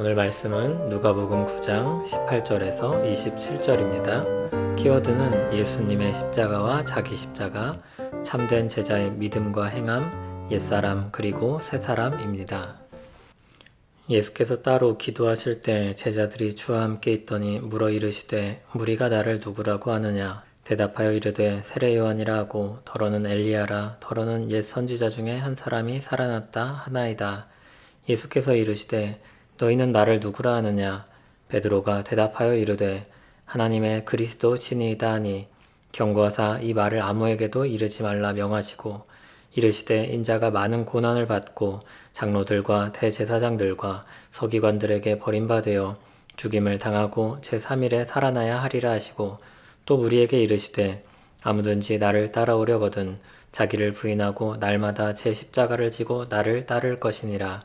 오늘 말씀은 누가복음 9장 18절에서 27절입니다. 키워드는 예수님의 십자가와 자기 십자가, 참된 제자의 믿음과 행함, 옛사람 그리고 새사람입니다. 예수께서 따로 기도하실 때 제자들이 주와 함께 있더니 물어 이르시되 무리가 나를 누구라고 하느냐 대답하여 이르되 세례 요한이라 하고 더러는 엘리야라 더러는 옛 선지자 중에 한 사람이 살아났다 하나이다 예수께서 이르시되 너희는 나를 누구라 하느냐? 베드로가 대답하여 이르되 하나님의 그리스도 신이다 하니 경고하사 이 말을 아무에게도 이르지 말라 명하시고 이르시되 인자가 많은 고난을 받고 장로들과 대제사장들과 서기관들에게 버림받으어 죽임을 당하고 제3일에 살아나야 하리라 하시고 또 무리에게 이르시되 아무든지 나를 따라오려거든 자기를 부인하고 날마다 제 십자가를 지고 나를 따를 것이니라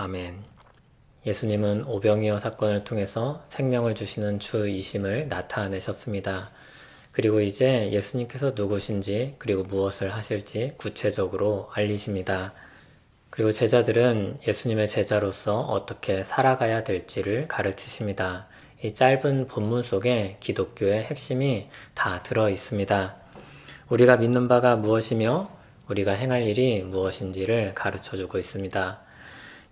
아멘 예수님은 오병이어 사건을 통해서 생명을 주시는 주이심을 나타내셨습니다. 그리고 이제 예수님께서 누구신지 그리고 무엇을 하실지 구체적으로 알리십니다. 그리고 제자들은 예수님의 제자로서 어떻게 살아가야 될지를 가르치십니다. 이 짧은 본문 속에 기독교의 핵심이 다 들어 있습니다. 우리가 믿는 바가 무엇이며 우리가 행할 일이 무엇인지를 가르쳐 주고 있습니다.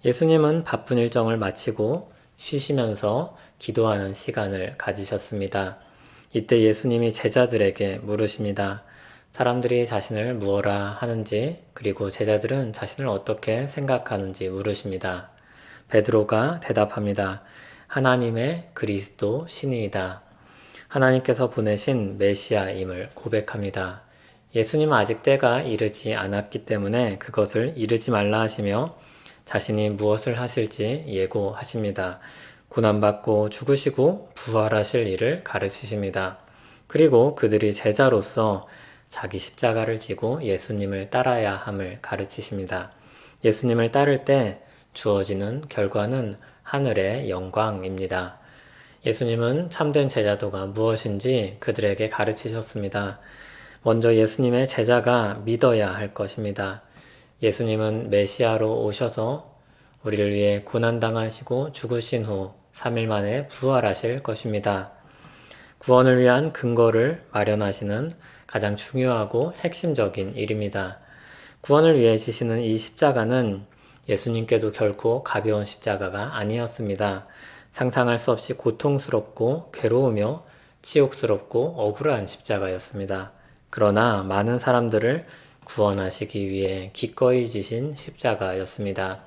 예수님은 바쁜 일정을 마치고 쉬시면서 기도하는 시간을 가지셨습니다. 이때 예수님이 제자들에게 물으십니다. 사람들이 자신을 무엇라 하는지 그리고 제자들은 자신을 어떻게 생각하는지 물으십니다. 베드로가 대답합니다. 하나님의 그리스도 신이이다. 하나님께서 보내신 메시아임을 고백합니다. 예수님은 아직 때가 이르지 않았기 때문에 그것을 이르지 말라 하시며 자신이 무엇을 하실지 예고하십니다. 고난받고 죽으시고 부활하실 일을 가르치십니다. 그리고 그들이 제자로서 자기 십자가를 지고 예수님을 따라야 함을 가르치십니다. 예수님을 따를 때 주어지는 결과는 하늘의 영광입니다. 예수님은 참된 제자도가 무엇인지 그들에게 가르치셨습니다. 먼저 예수님의 제자가 믿어야 할 것입니다. 예수님은 메시아로 오셔서 우리를 위해 고난당하시고 죽으신 후 3일 만에 부활하실 것입니다. 구원을 위한 근거를 마련하시는 가장 중요하고 핵심적인 일입니다. 구원을 위해 지시는 이 십자가는 예수님께도 결코 가벼운 십자가가 아니었습니다. 상상할 수 없이 고통스럽고 괴로우며 치욕스럽고 억울한 십자가였습니다. 그러나 많은 사람들을 구원하시기 위해 기꺼이 지신 십자가였습니다.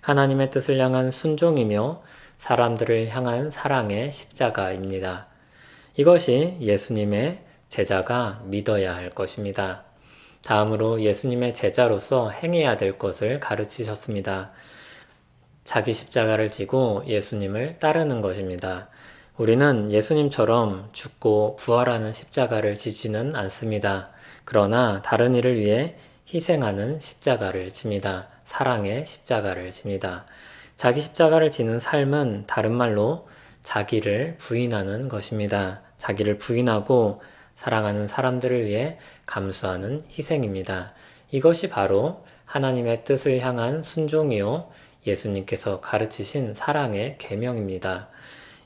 하나님의 뜻을 향한 순종이며 사람들을 향한 사랑의 십자가입니다. 이것이 예수님의 제자가 믿어야 할 것입니다. 다음으로 예수님의 제자로서 행해야 될 것을 가르치셨습니다. 자기 십자가를 지고 예수님을 따르는 것입니다. 우리는 예수님처럼 죽고 부활하는 십자가를 지지는 않습니다. 그러나 다른 일을 위해 희생하는 십자가를 집니다. 사랑의 십자가를 집니다. 자기 십자가를 지는 삶은 다른 말로 자기를 부인하는 것입니다. 자기를 부인하고 사랑하는 사람들을 위해 감수하는 희생입니다. 이것이 바로 하나님의 뜻을 향한 순종이요 예수님께서 가르치신 사랑의 계명입니다.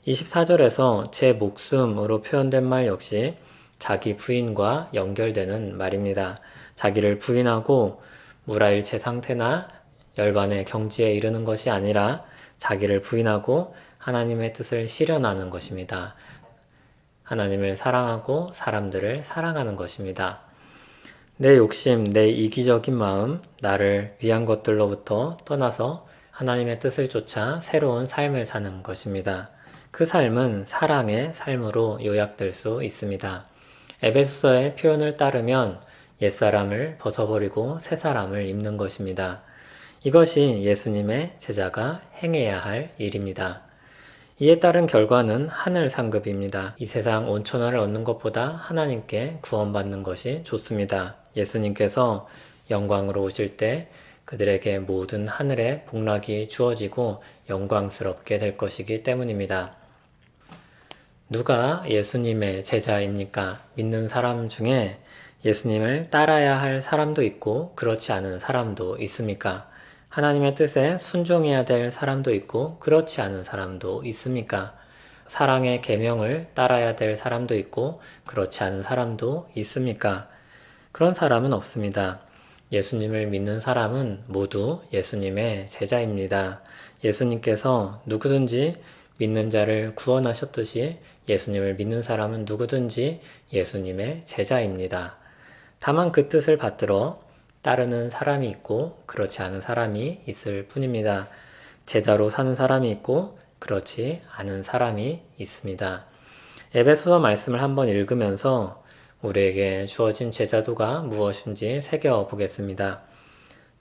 24절에서 제 목숨으로 표현된 말 역시 자기 부인과 연결되는 말입니다. 자기를 부인하고 무라일체 상태나 열반의 경지에 이르는 것이 아니라 자기를 부인하고 하나님의 뜻을 실현하는 것입니다. 하나님을 사랑하고 사람들을 사랑하는 것입니다. 내 욕심, 내 이기적인 마음, 나를 위한 것들로부터 떠나서 하나님의 뜻을 쫓아 새로운 삶을 사는 것입니다. 그 삶은 사랑의 삶으로 요약될 수 있습니다. 에베소서의 표현을 따르면 옛사람을 벗어버리고 새사람을 입는 것입니다. 이것이 예수님의 제자가 행해야 할 일입니다. 이에 따른 결과는 하늘 상급입니다. 이 세상 온천을 얻는 것보다 하나님께 구원받는 것이 좋습니다. 예수님께서 영광으로 오실 때 그들에게 모든 하늘의 복락이 주어지고 영광스럽게 될 것이기 때문입니다. 누가 예수님의 제자입니까? 믿는 사람 중에 예수님을 따라야 할 사람도 있고 그렇지 않은 사람도 있습니까? 하나님의 뜻에 순종해야 될 사람도 있고 그렇지 않은 사람도 있습니까? 사랑의 계명을 따라야 될 사람도 있고 그렇지 않은 사람도 있습니까? 그런 사람은 없습니다. 예수님을 믿는 사람은 모두 예수님의 제자입니다. 예수님께서 누구든지 믿는 자를 구원하셨듯이 예수님을 믿는 사람은 누구든지 예수님의 제자입니다. 다만 그 뜻을 받들어 따르는 사람이 있고 그렇지 않은 사람이 있을 뿐입니다. 제자로 사는 사람이 있고 그렇지 않은 사람이 있습니다. 에베소서 말씀을 한번 읽으면서 우리에게 주어진 제자도가 무엇인지 새겨 보겠습니다.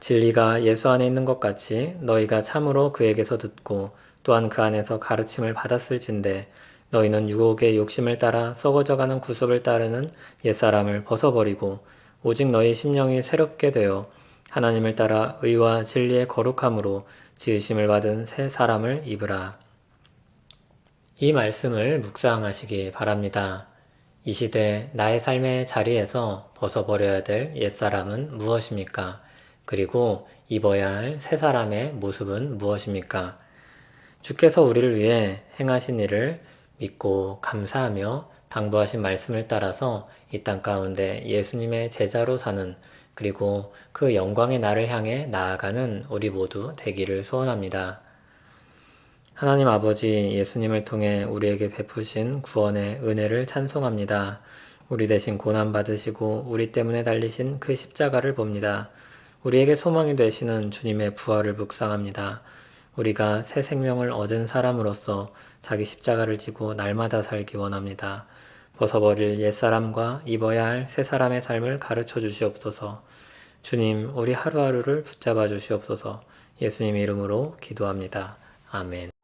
진리가 예수 안에 있는 것 같이 너희가 참으로 그에게서 듣고 또한 그 안에서 가르침을 받았을진데 너희는 유혹의 욕심을 따라 썩어져가는 구습을 따르는 옛사람을 벗어버리고 오직 너희 심령이 새롭게 되어 하나님을 따라 의와 진리의 거룩함으로 지으심을 받은 새 사람을 입으라. 이 말씀을 묵상하시기 바랍니다. 이 시대 나의 삶의 자리에서 벗어버려야 될 옛사람은 무엇입니까? 그리고 입어야 할 새 사람의 모습은 무엇입니까? 주께서 우리를 위해 행하신 일을 믿고 감사하며 당부하신 말씀을 따라서 이 땅 가운데 예수님의 제자로 사는 그리고 그 영광의 나를 향해 나아가는 우리 모두 되기를 소원합니다. 하나님 아버지 예수님을 통해 우리에게 베푸신 구원의 은혜를 찬송합니다. 우리 대신 고난 받으시고 우리 때문에 달리신 그 십자가를 봅니다. 우리에게 소망이 되시는 주님의 부활을 묵상합니다. 우리가 새 생명을 얻은 사람으로서 자기 십자가를 지고 날마다 살기 원합니다. 벗어버릴 옛사람과 입어야 할 새 사람의 삶을 가르쳐 주시옵소서. 주님, 우리 하루하루를 붙잡아 주시옵소서. 예수님 이름으로 기도합니다. 아멘.